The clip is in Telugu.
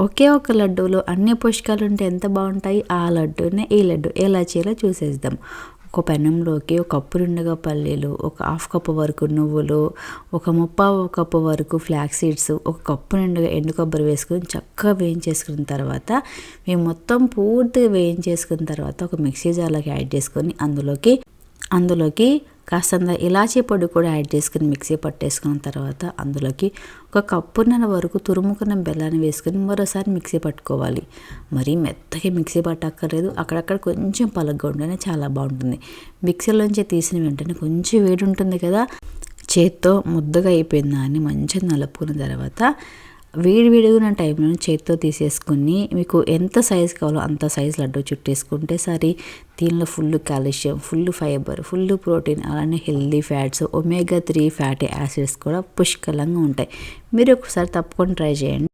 ఒకే ఒక లడ్డూలో అన్ని పోషకాలు ఉంటే ఎంత బాగుంటాయి? ఆ లడ్డూనే ఈ లడ్డు. ఎలా చేయాలో చూసేద్దాం. ఒక పెనంలోకి ఒక కప్పు రెండుగా పల్లీలు ఒక హాఫ్ కప్పు వరకు నువ్వులు ఒక ముప్పావు కప్పు వరకు ఫ్లాక్ సీడ్స్ ఒక కప్పు నిండుగా ఎండు కొబ్బరి వేసుకొని చక్కగా వేయించేసుకున్న తర్వాత మేము మొత్తం పూర్తిగా వేయించేసుకున్న తర్వాత ఒక మిక్సీ జార్లోకి యాడ్ చేసుకొని అందులోకి అందులోకి కాస్తంత ఇలాచీ పొడి కూడా యాడ్ చేసుకుని మిక్సీ పట్టేసుకున్న తర్వాత అందులోకి ఒక కప్పున్నర వరకు తురుముకున్న బెల్లాన్ని వేసుకుని మరోసారి మిక్సీ పట్టుకోవాలి. మరీ మెత్తగా మిక్సీ పట్టక్కర్లేదు. అక్కడక్కడ కొంచెం పలగ్గా ఉంటేనే చాలా బాగుంటుంది. మిక్సీలోంచి తీసిన వెంటనే కొంచెం వేడి ఉంటుంది కదా. చేత్తో ముద్దగా అయిపోయిందా అని మంచిగా నలుపుకున్న తర్వాత వేడివేడిగా టైంలో చేతితో తీసేసుకుని మీకు ఎంత సైజు కావాలో అంత సైజు లడ్డు చుట్టేసుకుంటే సరే దీనిలో full calcium full fibre full protein అలానే healthy fats omega three fatty acids కూడా పుష్కలంగా ఉంటాయి. మీరు ఒకసారి తప్పకుండా ట్రై చేయండి.